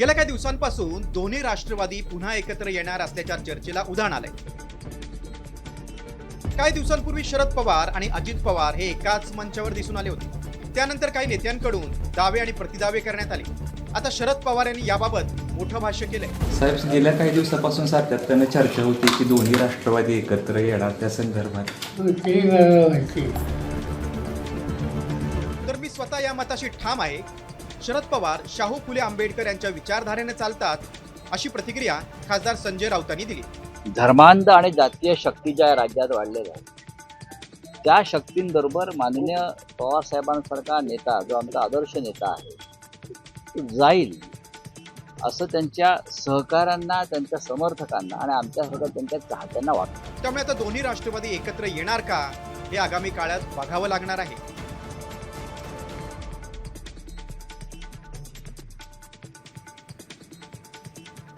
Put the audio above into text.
गेल्या काही दिवसांपासून दोन्ही राष्ट्रवादी पुन्हा एकत्र येणार असल्याच्या चर्चेला उधाण आलंय. काही दिवसांपूर्वी शरद पवार आणि अजित पवार हे एकाच मंचावर दिसून आले होते. त्यानंतर काही नेत्यांकडून दावे आणि प्रतिदावे करण्यात आले. आता शरद पवार यांनी याबाबत मोठं भाष्य केलंय. साहेब गेल्या काही दिवसापासून सातत्यानं चर्चा होती की दोन्ही राष्ट्रवादी एकत्र येणार त्या संदर्भात. तर मी स्वतः या मताशी ठाम आहे. शरद पवार शाहू फुले आंबेडकर यांच्या विचारधारेने चालतात अशी प्रतिक्रिया खासदार संजय राऊतांनी दिली. धर्मांध आणि जातीय शक्ती ज्या राज्यात वाढलेल्या आहेत त्या शक्तींबरोबर माननीय पवारसाहेबांसारखा नेता जो आमचा आदर्श नेता आहे तो जाईल असं त्यांच्या सहकाऱ्यांना त्यांच्या समर्थकांना आणि आमच्यासारख्या त्यांच्या चाहत्यांना वाटतं. त्यामुळे आता दोन्ही राष्ट्रवादी एकत्र येणार का हे आगामी काळात बघावं लागणार आहे.